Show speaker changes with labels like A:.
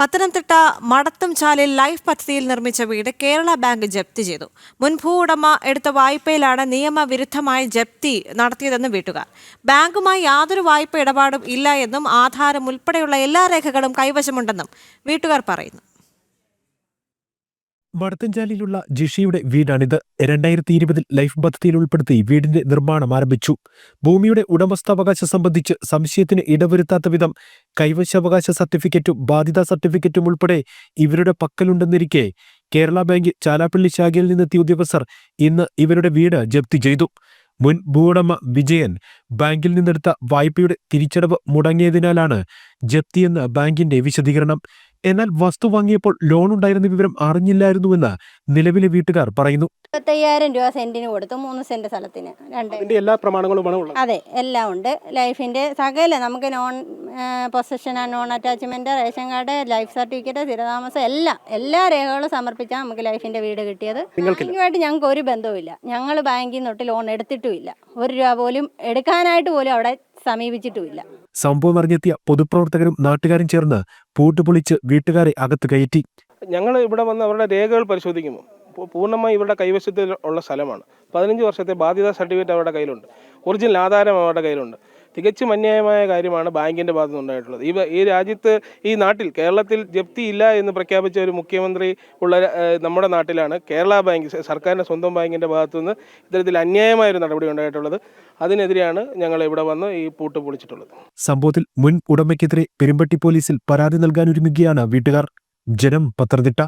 A: പത്തനംതിട്ട മടത്തും ചാലിൽ life പദ്ധതിയിൽ നിർമ്മിച്ച വീട് കേരള ബാങ്ക് ജപ്തി ചെയ്തു. മുൻ ഉടമ എടുത്ത വായ്പയിലാണ് നിയമവിരുദ്ധമായ ജപ്തി നടത്തിയതെന്ന് വീട്ടുകാർ. ബാങ്കുമായി യാതൊരു വായ്പ ഇടപാടും ഇല്ല എന്നും ആധാരം ഉൾപ്പെടെയുള്ള എല്ലാ രേഖകളും കൈവശമുണ്ടെന്നും വീട്ടുകാർ പറയുന്നു.
B: മടത്തഞ്ചാലിയിലുള്ള ജിഷിയുടെ വീടാണിത്. രണ്ടായിരത്തി ഇരുപതിൽ ലൈഫ് പദ്ധതിയിൽ ഉൾപ്പെടുത്തി വീടിന്റെ നിർമ്മാണം ആരംഭിച്ചു. ഭൂമിയുടെ ഉടമസ്ഥാവകാശം സംബന്ധിച്ച് സംശയത്തിന് ഇടവരുത്താത്ത വിധം കൈവശാവകാശ സർട്ടിഫിക്കറ്റും ബാധ്യതാ സർട്ടിഫിക്കറ്റും ഉൾപ്പെടെ ഇവരുടെ പക്കലുണ്ടെന്നിരിക്കെ കേരള ബാങ്ക് ചാലാപ്പള്ളി ശാഖയിൽ നിന്നെത്തിയ ഉദ്യോഗസ്ഥർ ഇന്ന് ഇവരുടെ വീട് ജപ്തി ചെയ്തു. മുൻ ഭൂവുടമ വിജയൻ ബാങ്കിൽ നിന്നെടുത്ത വായ്പയുടെ തിരിച്ചടവ് മുടങ്ങിയതിനാലാണ് ജപ്തിയെന്ന് ബാങ്കിന്റെ വിശദീകരണം. എന്നാൽ വസ്തു വാങ്ങിയപ്പോൾ ലോൺ ഉണ്ടായിരുന്ന വിവരം അറിഞ്ഞില്ലായിരുന്നുവെന്ന് നിലവിലെ വീട്ടുകാർ പറയുന്നു.
C: ഇരുപത്തയ്യായിരം രൂപ സെന്റിന് കൊടുത്തു മൂന്ന് സെന്റ് സ്ഥലത്തിന്. രണ്ട്
D: അതിന്റെ എല്ലാ പ്രമാണങ്ങളും ഉള്ളത്.
C: അതെ എല്ലാം ഉണ്ട്. ലൈഫിന്റെ സകല നമുക്ക് non possession non attachment ration card life certificate സ്ഥിരതാമസം എല്ലാം എല്ലാ രേഖകളും സമർപ്പിച്ചാൽ നമുക്ക് ലൈഫിന്റെ വീട് കിട്ടിയത്? ബാങ്കുമായിട്ട് ഞങ്ങൾക്ക് ഒരു ബന്ധവുമില്ല. ഞങ്ങൾ ബാങ്കിൽ നിന്ന് തൊട്ട് ലോൺ എടുത്തിട്ടുമില്ല. ഒരു രൂപ പോലും എടുക്കാനായിട്ട് പോലും അവിടെ സമീപിച്ചിട്ടുമില്ല.
B: സംഭവം അറിഞ്ഞെത്തിയ പൊതുപ്രവർത്തകരും നാട്ടുകാരും ചേർന്ന് പൂട്ടുപൊളിച്ച് വീട്ടുകാരെ അകത്ത് കയറ്റി.
D: ഞങ്ങൾ ഇവിടെ വന്ന് അവരുടെ രേഖകൾ പരിശോധിക്കുമ്പോൾ പൂർണമായി ഇവരുടെ കൈവശത്തിൽ ഉള്ള സ്ഥലമാണ്. പതിനഞ്ച് വർഷത്തെ ബാധ്യതാ സർട്ടിഫിക്കറ്റ് അവരുടെ കയ്യിലുണ്ട്. ഒറിജിനൽ ആധാരം അവരുടെ കയ്യിലുണ്ട്. തികച്ചും അന്യായമായ കാര്യമാണ് ബാങ്കിന്റെ ഭാഗത്തു നിന്നുണ്ടായിട്ടുള്ളത് ഈ ഈ രാജ്യത്ത് ഈ നാട്ടിൽ കേരളത്തിൽ ജപ്തി ഇല്ല എന്ന് പ്രഖ്യാപിച്ച ഒരു മുഖ്യമന്ത്രി ഉള്ള നമ്മുടെ നാട്ടിലാണ് കേരള ബാങ്ക് സർക്കാരിന്റെ സ്വന്തം ബാങ്കിന്റെ ഭാഗത്തു നിന്ന് ഇത്തരത്തിൽ അന്യായമായ ഒരു നടപടി ഉണ്ടായിട്ടുള്ളത്. അതിനെതിരെയാണ് ഞങ്ങൾ ഇവിടെ വന്ന് ഈ പൂട്ട് പൊളിച്ചിട്ടുള്ളത്.
B: സംഭവത്തിൽ മുൻ ഉടമയ്ക്കെതിരെ പെരുമ്പട്ടി പോലീസിൽ പരാതി നൽകാൻ ഒരുങ്ങുകയാണ് വീട്ടുകാർ. ജനം പത്തനംതിട്ട